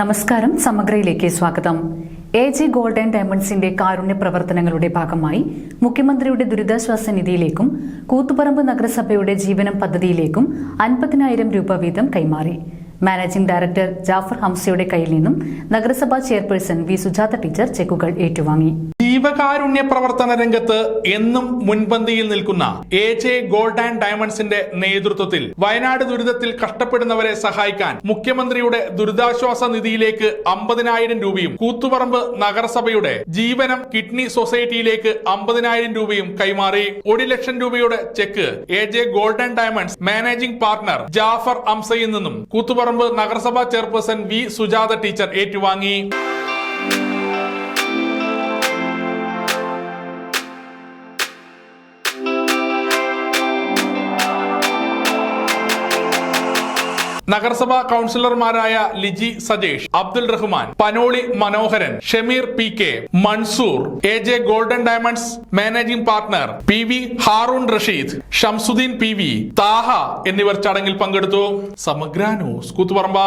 നമസ്കാരം സമഗ്രയിലേക്ക് സ്വാഗതം. എ ജി ഗോൾഡ് ആൻഡ് ഡയമണ്ട്സിന്റെ കാരുണ്യ പ്രവർത്തനങ്ങളുടെ ഭാഗമായി മുഖ്യമന്ത്രിയുടെ ദുരിതാശ്വാസ നിധിയിലേക്കും കൂത്തുപറമ്പ് നഗരസഭയുടെ ജീവനം പദ്ധതിയിലേക്കും അൻപതിനായിരം രൂപ വീതം കൈമാറി. മാനേജിംഗ് ഡയറക്ടർ ജാഫർ ഹംസയുടെ കയ്യിൽ നിന്നും നഗരസഭാ ചെയർപേഴ്സൺ വി സുജാത ടീച്ചർ ചെക്കുകൾ ഏറ്റുവാങ്ങി. ജീവകാരുണ്യ പ്രവർത്തന രംഗത്ത് എന്നും മുൻപന്തിയിൽ നിൽക്കുന്ന എ ജെ ഗോൾഡ് ആൻഡ് ഡയമണ്ട്സിന്റെ നേതൃത്വത്തിൽ വയനാട് ദുരിതത്തിൽ കഷ്ടപ്പെടുന്നവരെ സഹായിക്കാൻ മുഖ്യമന്ത്രിയുടെ ദുരിതാശ്വാസ നിധിയിലേക്ക് അമ്പതിനായിരം രൂപയും കൂത്തുപറമ്പ് നഗരസഭയുടെ ജീവനം കിഡ്നി സൊസൈറ്റിയിലേക്ക് അമ്പതിനായിരം രൂപയും കൈമാറി. ഒരു ലക്ഷം രൂപയുടെ cheque A J gold and diamonds managing partner Jaffar അംസയിൽ നിന്നും കൂത്തുപറമ്പ് നഗരസഭാ ചെയർപേഴ്സൺ വി സുജാത ടീച്ചർ ഏറ്റുവാങ്ങി. നഗരസഭാ കൗൺസിലർമാരായ Liji Sajesh Abdul Rahman Panoli Manoharan Shameer P K Mansoor A J golden diamonds managing partner P V Haroon Rasheed Shamsuddin P V Thaha എന്നിവർ ചടങ്ങിൽ പങ്കെടുത്തു. സമഗ്ര news Koothuparamba.